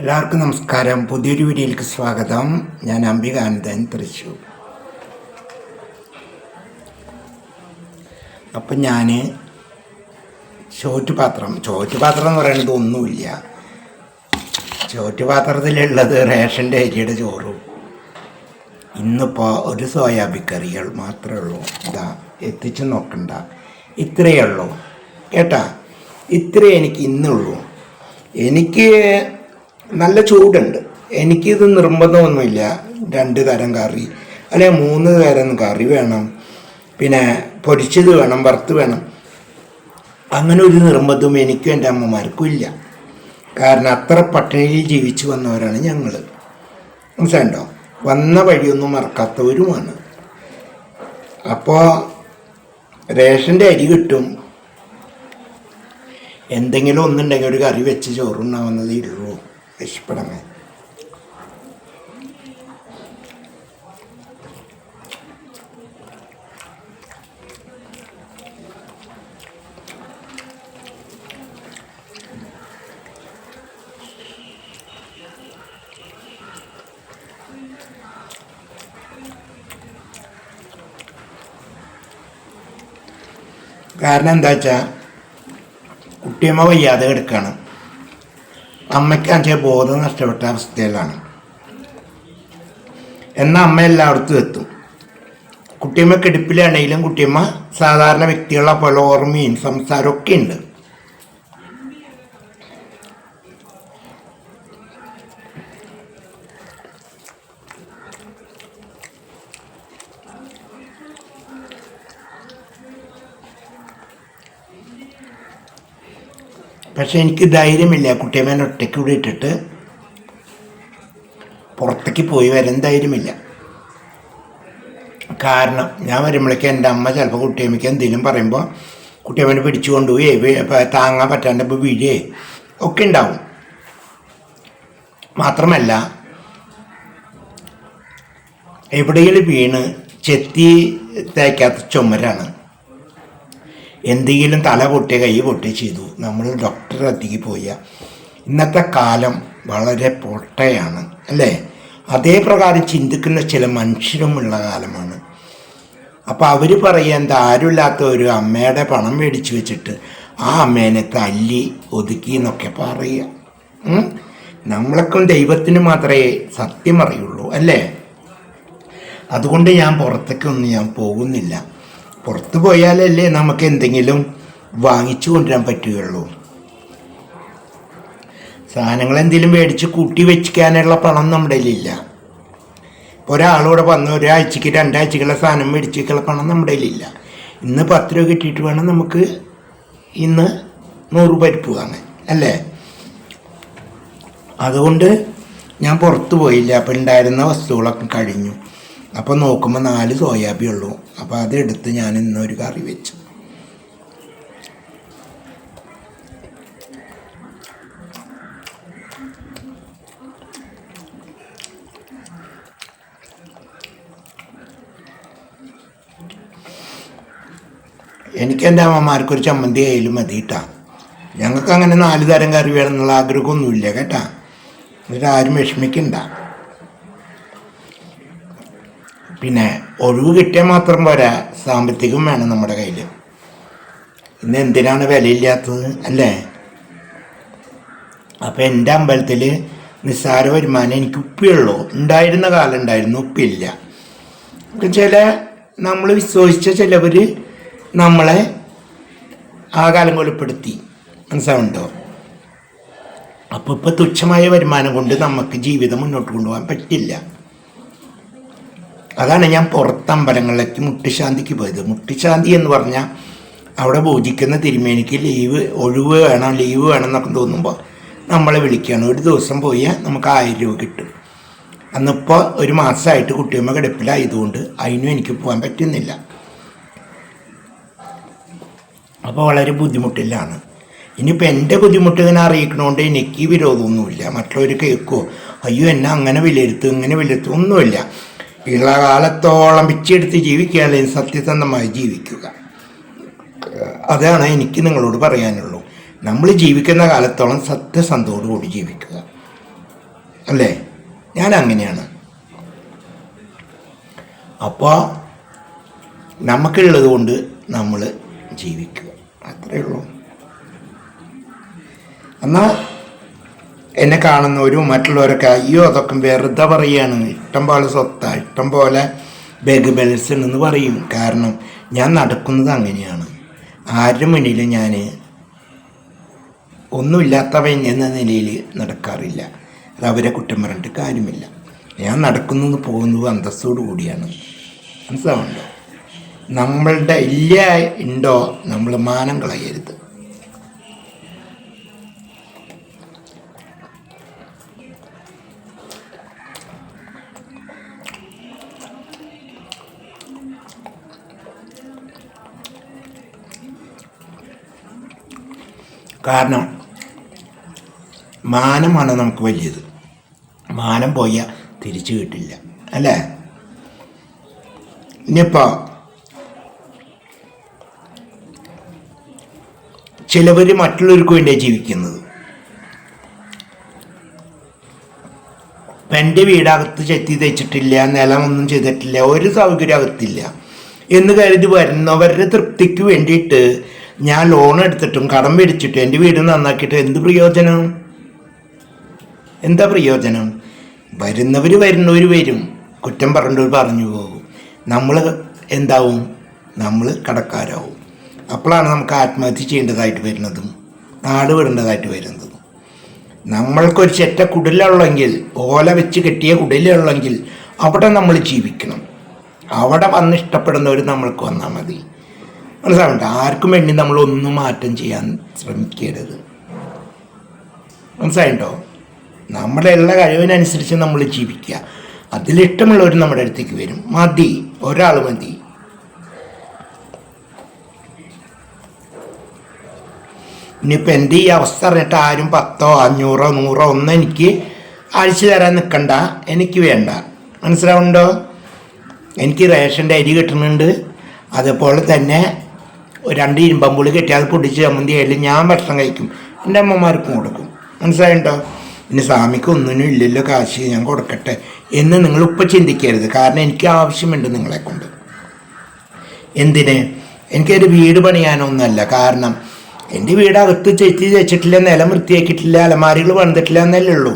എല്ലാവർക്കും നമസ്കാരം. പുതിയൊരു വീഡിയോയിലേക്ക് സ്വാഗതം. ഞാൻ അംബികാനന്ദൻ തൃശ്ശൂർ അപ്പം ഞാൻ ചോറ്റുപാത്രം ചോറ്റുപാത്രം എന്ന് പറയുന്നത് ഒന്നുമില്ല. ചോറ്റുപാത്രത്തിലുള്ളത് റേഷന്റെ അരിയുടെ ചോറും. ഇന്നിപ്പോൾ ഒരു സോയാബി കറികൾ മാത്രമേ ഉള്ളൂ. ഇതാ എത്തിച്ച് നോക്കണ്ട. ഇത്രയേ ഉള്ളൂ. കേട്ടാ ഇത്രയേ എനിക്ക് ഇന്നുള്ളൂ. എനിക്ക് നല്ല ചൂടുണ്ട്. എനിക്കിത് നിർബന്ധമൊന്നുമില്ല. രണ്ട് തരം കറി. അല്ലെങ്കിൽ മൂന്ന് തരം കറി വേണം. പിന്നെ പൊരിച്ചത് വേണം വറുത്ത് വേണം. അങ്ങനെ ഒരു നിർബന്ധവും എനിക്കും എന്റെ അമ്മമാർക്കും ഇല്ല. കാരണം അത്ര പട്ടിണിയിൽ ജീവിച്ചു വന്നവരാണ് ഞങ്ങൾ മനസ്സിലുണ്ടോ വന്ന വഴിയൊന്നും മറക്കാത്തവരുമാണ്. അപ്പോൾ റേഷന്റെ അരി കിട്ടും. എന്തെങ്കിലും ഒന്നുണ്ടെങ്കിൽ ഒരു കറി വെച്ച് ചോറുണ്ണാവുന്നതേ ഉള്ളൂ. വിശപ്പെടമേ കാരണം എന്താ വെച്ചാൽ കുട്ടിയമ്മ വയ്യാതെ കിടക്കുകയാണ് അമ്മയ്ക്ക് അഞ്ചേ ബോധം നഷ്ടപ്പെട്ട അവസ്ഥയിലാണ്. എന്നാൽ അമ്മ എല്ലായിടത്തും എത്തും. കുട്ടിയമ്മ കിടപ്പിലാണെങ്കിലും കുട്ടിയമ്മ സാധാരണ വ്യക്തികളെ പോലെ ഓർമ്മയും സംസാരമൊക്കെ ഉണ്ട്. പക്ഷെ എനിക്ക് ധൈര്യമില്ല. കുട്ടിയമ്മേനെ ഒറ്റയ്ക്ക് ഇവിടെ ഇട്ടിട്ട് പുറത്തേക്ക് പോയി വരാൻ ധൈര്യമില്ല. കാരണം ഞാൻ വരുമ്പോഴേക്കും എന്റെ അമ്മ ചിലപ്പോൾ കുട്ടിയമ്മയ്ക്ക് എന്തെങ്കിലും പറയുമ്പോൾ കുട്ടിയമ്മനെ പിടിച്ചു കൊണ്ടുപോയി താങ്ങാൻ പറ്റാണ്ട് വീഴേ ഒക്കെ ഉണ്ടാവും. മാത്രമല്ല എവിടെയെങ്കിലും വീണ് ചെത്തി തേക്കാത്ത ചുമരാണ്. എന്തെങ്കിലും തല പൊട്ടിയ കൈ പൊട്ടി ചെയ്തു. നമ്മൾ ഡോക്ടറെ അടുത്തേക്ക് പോയ. ഇന്നത്തെ കാലം വളരെ പൊട്ടയാണ് അല്ലേ? അതേ പ്രകാരം ചിന്തിക്കുന്ന ചില മനുഷ്യരുമുള്ള കാലമാണ്. അപ്പോൾ അവർ പറയുക എന്താ ആരുമില്ലാത്ത ഒരു അമ്മയുടെ പണം മേടിച്ച് വെച്ചിട്ട് ആ അമ്മേനെ തല്ലി ഒതുക്കി എന്നൊക്കെ പറയുക? നമ്മളൊക്കെ ദൈവത്തിന് മാത്രമേ സത്യം അറിയുള്ളൂ അല്ലേ? അതുകൊണ്ട് ഞാൻ പുറത്തേക്കൊന്നും ഞാൻ പോകുന്നില്ല. പുറത്ത് പോയാലല്ലേ നമുക്ക് എന്തെങ്കിലും വാങ്ങിച്ചു കൊണ്ടുവരാൻ പറ്റുകയുള്ളൂ. സാധനങ്ങൾ എന്തെങ്കിലും മേടിച്ച് കൂട്ടി വെച്ചിക്കാനുള്ള പണം നമ്മുടെ ഇല്ല ഇപ്പോൾ ഒരാളൂടെ വന്ന് ഒരാഴ്ചക്ക് രണ്ടാഴ്ചക്കുള്ള സാധനം മേടിച്ച് വെക്കാനുള്ള പണം നമ്മുടെ ഇല്ല ഇന്ന് പത്ത് രൂപ കിട്ടിയിട്ട് വേണം നമുക്ക് ഇന്ന് നൂറ് പരിപ്പ് വാങ്ങാൻ അല്ലേ? അതുകൊണ്ട് ഞാൻ പുറത്ത് പോയില്ല. അപ്പോൾ ഉണ്ടായിരുന്ന വസ്തുക്കളൊക്കെ കഴിഞ്ഞു. അപ്പോൾ നോക്കുമ്പോൾ നാല് സോയാബി ഉള്ളൂ. അപ്പോൾ അതെടുത്ത് ഞാൻ ഇന്നൊരു കറി വെച്ചു. എനിക്ക് എന്റെ അമ്മമാർക്കൊരു ചമ്മന്തി ആയാലും മതി കേട്ടാ ഞങ്ങൾക്ക് അങ്ങനെ നാല് തരം കറി വേണമെന്നുള്ള ആഗ്രഹമൊന്നുമില്ല കേട്ടാ. എന്നിട്ട് ആരും വിഷമിക്കണ്ട. പിന്നെ ഒഴിവ് കിട്ടിയാൽ മാത്രം പോരാ സാമ്പത്തികം വേണം നമ്മുടെ കയ്യിൽ ഇന്ന് എന്തിനാണ് വിലയില്ലാത്തത് അല്ലേ? അപ്പം എന്റെ അമ്പലത്തിൽ നിസ്സാര വരുമാനം എനിക്ക് ഉപ്പിയുള്ളൂ ഉണ്ടായിരുന്ന കാലം ഉണ്ടായിരുന്നു ഉപ്പില്ല ചില നമ്മൾ വിശ്വസിച്ച ചിലവർ നമ്മളെ ആ കാലം കൊലപ്പെടുത്തി മനസ്സിലാവുണ്ടോ അപ്പോൾ ഇപ്പോൾ തുച്ഛമായ വരുമാനം കൊണ്ട് നമുക്ക് ജീവിതം മുന്നോട്ട് കൊണ്ടുപോകാൻ പറ്റില്ല. അതാണ് ഞാൻ പുറത്തമ്പലങ്ങളിലേക്ക് മുട്ടിശാന്തിക്ക് പോയത്. മുട്ടിശാന്തി എന്ന് പറഞ്ഞാൽ അവിടെ പൂജിക്കുന്ന തിരുമേനിക്ക് ലീവ് ഒഴിവ് വേണം ലീവ് വേണം എന്നൊക്കെ തോന്നുമ്പോൾ നമ്മളെ വിളിക്കുകയാണ് ഒരു ദിവസം പോയാൽ നമുക്ക് ആയിരം രൂപ കിട്ടും. അന്നിപ്പോൾ ഒരു മാസമായിട്ട് കുട്ടിയമ്മ കിടപ്പിലായതുകൊണ്ട് അതിനും എനിക്ക് പോകാൻ പറ്റുന്നില്ല. അപ്പോൾ വളരെ ബുദ്ധിമുട്ടിലാണ്. ഇനിയിപ്പോൾ എന്റെ ബുദ്ധിമുട്ട് ഇങ്ങനെ അറിയിക്കണോണ്ട് എനിക്ക് വിരോധമൊന്നുമില്ല. മറ്റുള്ളവർ കേൾക്കുമോ അയ്യോ എന്നെ അങ്ങനെ വിലയിരുത്തും ഇങ്ങനെ വിലയിരുത്തും ഒന്നുമില്ല. ഉള്ള കാലത്തോളം പിച്ചെടുത്ത് ജീവിക്കുകയാണെങ്കിൽ സത്യസന്ധമായി ജീവിക്കുക. അതാണ് എനിക്ക് നിങ്ങളോട് പറയാനുള്ളൂ. നമ്മൾ ജീവിക്കുന്ന കാലത്തോളം സത്യസന്ധതയോടുകൂടി ജീവിക്കുക. അല്ലേ? ഞാൻ അങ്ങനെയാണ്. അപ്പോൾ നമുക്കുള്ളത് കൊണ്ട് നമ്മൾ ജീവിക്കുക. അത്രയേ ഉള്ളൂ. എന്നാൽ എന്നെ കാണുന്നവരും മറ്റുള്ളവരൊക്കെ അയ്യോ അതൊക്കെ വെറുതെ പറയാണ്. ഇഷ്ടം പോലെ സ്വത്ത ഇഷ്ടം പോലെ ബെഗ് ബെൽസ് എന്ന് പറയും. കാരണം ഞാൻ നടക്കുന്നത് അങ്ങനെയാണ്. ആരുടെ മുന്നിൽ ഞാൻ ഒന്നുമില്ലാത്തവൻ എന്ന നിലയിൽ നടക്കാറില്ല. അത് അവരെ കുറ്റം പറഞ്ഞിട്ട് കാര്യമില്ല. ഞാൻ നടക്കുന്നത് പോകുന്നത് അന്തസ്സോടു കൂടിയാണ്. മനസ്സിലാവുണ്ടോ നമ്മളുടെ ഇല്ല ഉണ്ടോ? നമ്മൾ മാനം കളയരുത്. കാരണം മാനമാണ് നമുക്ക് വലിയത്. മാനം പോയാൽ തിരിച്ചു കിട്ടില്ല. അല്ലേ? ഇനിയിപ്പോൾ ചിലവർ മറ്റുള്ളവർക്ക് വേണ്ടിയാണ് ജീവിക്കുന്നത്. എന്റെ വീടകത്ത് ചെത്തി തയ്ച്ചിട്ടില്ല നിലമൊന്നും ചെയ്തിട്ടില്ല ഒരു സൗകര്യം അകത്തില്ല എന്ന് കരുതി വരുന്നവരുടെ തൃപ്തിക്ക് വേണ്ടിയിട്ട് ഞാൻ ലോൺ എടുത്തിട്ടും കടം മേടിച്ചിട്ടും എന്റെ വീട് നന്നാക്കിയിട്ട് എന്ത് പ്രയോജനം? എന്താ പ്രയോജനം? വരുന്നവർ വരുന്നവർ വരും. കുറ്റം പറഞ്ഞവർ പറഞ്ഞു പോകും. നമ്മൾ എന്താവും? നമ്മൾ കടക്കാരാവും. അപ്പോഴാണ് നമുക്ക് ആത്മഹത്യ ചെയ്യേണ്ടതായിട്ട് വരുന്നതും നാട് വിടേണ്ടതായിട്ട് വരുന്നതും. നമ്മൾക്കൊരു ചെറ്റ കുടിലുള്ളെങ്കിൽ ഓല വെച്ച് കെട്ടിയ കുടിലുള്ളെങ്കിൽ അവിടെ നമ്മൾ ജീവിക്കണം. അവിടെ വന്നിഷ്ടപ്പെടുന്നവർ നമ്മൾക്ക് വന്നാൽ മതി. മനസ്സിലാവണ്ട? ആർക്കും വേണ്ടി നമ്മൾ ഒന്നും മാറ്റം ചെയ്യാൻ ശ്രമിക്കരുത്. മനസ്സിലായിട്ടോ നമ്മുടെ ഉള്ള കഴിവിനനുസരിച്ച് നമ്മൾ ജീവിക്കുക. അതിലിഷ്ടമുള്ളവർ നമ്മുടെ അടുത്തേക്ക് വരും. മതി. ഒരാൾ മതി. ഇനിയിപ്പോൾ എന്റെ ഈ അവസ്ഥ അറിഞ്ഞിട്ട് ആരും പത്തോ അഞ്ഞൂറോ നൂറോ ഒന്നും എനിക്ക് അഴിച്ചു തരാൻ നിൽക്കണ്ട എനിക്ക് വേണ്ട. മനസ്സിലാവുണ്ടോ? എനിക്ക് റേഷന്റെ അരി കിട്ടുന്നുണ്ട്. അതുപോലെ തന്നെ ഒരു ഇരുമ്പം പുളി കെട്ടി അത് പൊടിച്ച് ചമ്മന്തി ആയാലും ഞാൻ ഭക്ഷണം കഴിക്കും. എന്റെ അമ്മമാർക്കും കൊടുക്കും. മനസ്സിലായിട്ടോ ഇനി സ്വാമിക്ക് ഒന്നിനും ഇല്ലല്ലോ കാശ് ഞാൻ കൊടുക്കട്ടെ എന്ന് നിങ്ങൾ ഇപ്പം ചിന്തിക്കരുത്. കാരണം എനിക്ക് ആവശ്യമുണ്ട് നിങ്ങളെ കൊണ്ട്. എന്തിന്? എനിക്കൊരു വീട് പണിയാനൊന്നുമല്ല. കാരണം എന്റെ വീട് അകത്ത് ചെത്തി വെച്ചിട്ടില്ല നിലം വൃത്തിയാക്കിയിട്ടില്ല അലമാരികൾ വന്നിട്ടില്ല എന്നല്ലേ ഉള്ളൂ.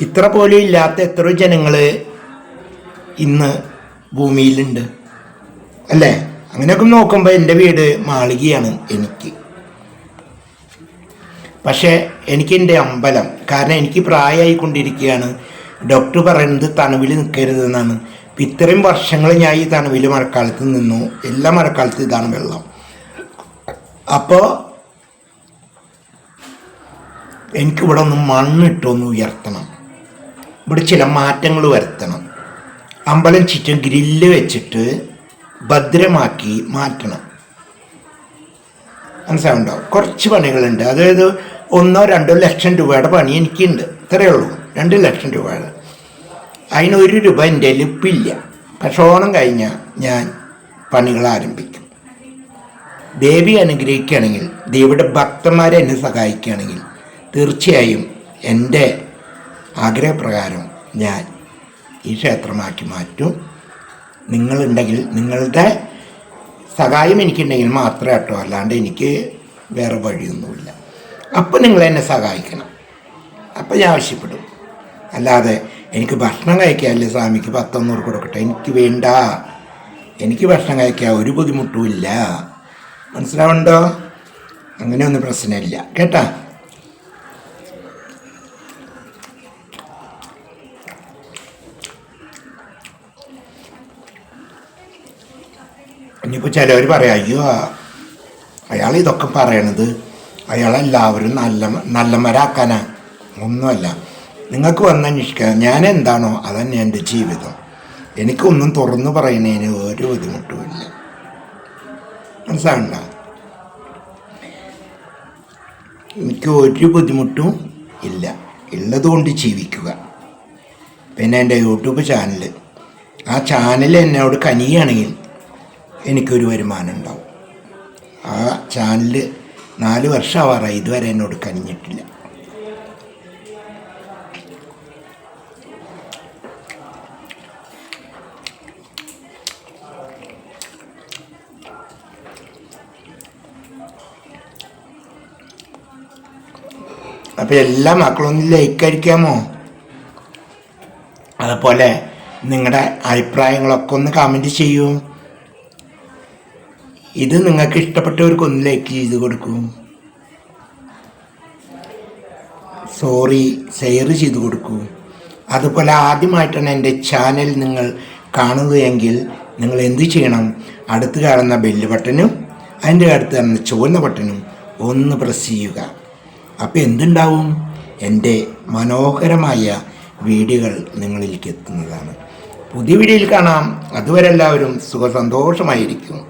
ഇത്ര പോലും ഇല്ലാത്ത എത്രയോ ജനങ്ങൾ ഇന്ന് ഭൂമിയിലുണ്ട്. അല്ലേ? അങ്ങനെയൊക്കെ നോക്കുമ്പോൾ എന്റെ വീട് മാളികയാണ് എനിക്ക്. പക്ഷേ എനിക്ക് എന്റെ അമ്പലം കാരണം എനിക്ക് പ്രായമായിക്കൊണ്ടിരിക്കുകയാണ് ഡോക്ടർ പറയുന്നത് തണുവിൽ നിൽക്കരുതെന്നാണ്. ഇത്രയും വർഷങ്ങൾ ഞാൻ ഈ തണുവിൽ മഴക്കാലത്ത് നിന്നു. എല്ലാ മഴക്കാലത്തും ഇതാണ് വെള്ളം. അപ്പോൾ എനിക്കിവിടെ ഒന്ന് മണ്ണിട്ടൊന്ന് ഉയർത്തണം. ഇവിടെ ചില മാറ്റങ്ങൾ വരുത്തണം. അമ്പലം ചുറ്റും ഗ്രില്ല് വെച്ചിട്ട് ഭദ്രമാക്കി മാറ്റണം. മനസ്സിലാവുണ്ടോ കുറച്ച് പണികളുണ്ട്. അതായത് ഒന്നോ രണ്ടോ ലക്ഷം രൂപയുടെ പണി എനിക്കുണ്ട്. ഇത്രയേ ഉള്ളൂ. രണ്ട് ലക്ഷം രൂപയുടെ. അതിന് ഒരു രൂപ എന്റെ ലിപ്പില്ല പക്ഷെ ഓണം കഴിഞ്ഞാൽ ഞാൻ പണികൾ ആരംഭിക്കും. ദേവി അനുഗ്രഹിക്കുകയാണെങ്കിൽ ദേവിയുടെ ഭക്തന്മാരെ എന്നെ സഹായിക്കുകയാണെങ്കിൽ തീർച്ചയായും എന്റെ ആഗ്രഹപ്രകാരം ഞാൻ ഈ ക്ഷേത്രമാക്കി മാറ്റും. നിങ്ങളുണ്ടെങ്കിൽ നിങ്ങളുടെ സഹായം എനിക്കുണ്ടെങ്കിൽ മാത്രമേ കേട്ടോ. അല്ലാണ്ട് എനിക്ക് വേറെ വഴിയൊന്നുമില്ല. അപ്പോൾ നിങ്ങൾ എന്നെ സഹായിക്കണം. അപ്പം ഞാൻ ആവശ്യപ്പെടും. അല്ലാതെ എനിക്ക് ഭക്ഷണം കഴിക്കാമല്ലേ സ്വാമിക്ക് പത്തൊന്നൂറ് കൊടുക്കട്ടെ. എനിക്ക് വേണ്ട. എനിക്ക് ഭക്ഷണം കഴിക്കാൻ ഒരു ബുദ്ധിമുട്ടുമില്ല മനസ്സിലാവുണ്ടോ അങ്ങനെയൊന്നും പ്രശ്നമില്ല. കേട്ടാ? ഇനിയിപ്പോൾ ചിലവർ പറയാം അയ്യോ അയാൾ ഇതൊക്കെ പറയണത് അയാളെല്ലാവരും നല്ല നല്ലമരാക്കാനാ ഒന്നുമല്ല. നിങ്ങൾക്ക് വന്ന് അന്വേഷിക്കാം ഞാൻ എന്താണോ അതന്നെ എന്റെ ജീവിതം. എനിക്കൊന്നും തുറന്നു പറയുന്നതിന് ഒരു ബുദ്ധിമുട്ടുമില്ല മനസ്സിലാകണ്ട എനിക്ക് ഒരു ബുദ്ധിമുട്ടും ഇല്ല. ഉള്ളതുകൊണ്ട് ജീവിക്കുക. പിന്നെ എന്റെ യൂട്യൂബ് ചാനൽ ആ ചാനൽ എന്നോട് കനിയുകയാണെങ്കിൽ എനിക്കൊരു വരുമാനം ഉണ്ടാവും. ആ ചാനൽ നാല് വർഷമാവാറ ഇതുവരെ എന്നോട് കഴിഞ്ഞിട്ടില്ല അപ്പോൾ എല്ലാ മക്കളൊന്നും ലൈക്ക് അടിക്കാമോ? അതുപോലെ നിങ്ങളുടെ അഭിപ്രായങ്ങളൊക്കെ ഒന്ന് കമന്റ് ചെയ്യൂ. ഇത് നിങ്ങൾക്ക് ഇഷ്ടപ്പെട്ടവർക്ക് ഒന്ന് ലൈക്ക് ചെയ്ത് കൊടുക്കൂ. സോറി ഷെയർ ചെയ്ത് കൊടുക്കൂ. അതുപോലെ ആദ്യമായിട്ടാണ് എന്റെ ചാനൽ നിങ്ങൾ കാണുകയെങ്കിൽ നിങ്ങൾ എന്ത് ചെയ്യണം? അടുത്ത് കാണുന്ന ബെല്ല് ബട്ടനും അതിന്റെ അടുത്ത് കാണുന്ന ചുവന്ന ബട്ടനും ഒന്ന് പ്രസ് ചെയ്യുക. അപ്പോൾ എന്തുണ്ടാവും? എന്റെ മനോഹരമായ വീഡിയോകൾ നിങ്ങളിലേക്ക് എത്തുന്നതാണ്. പുതിയ വീഡിയോയിൽ കാണാം. അതുവരെ എല്ലാവരും സുഖസന്തോഷമായിരിക്കും.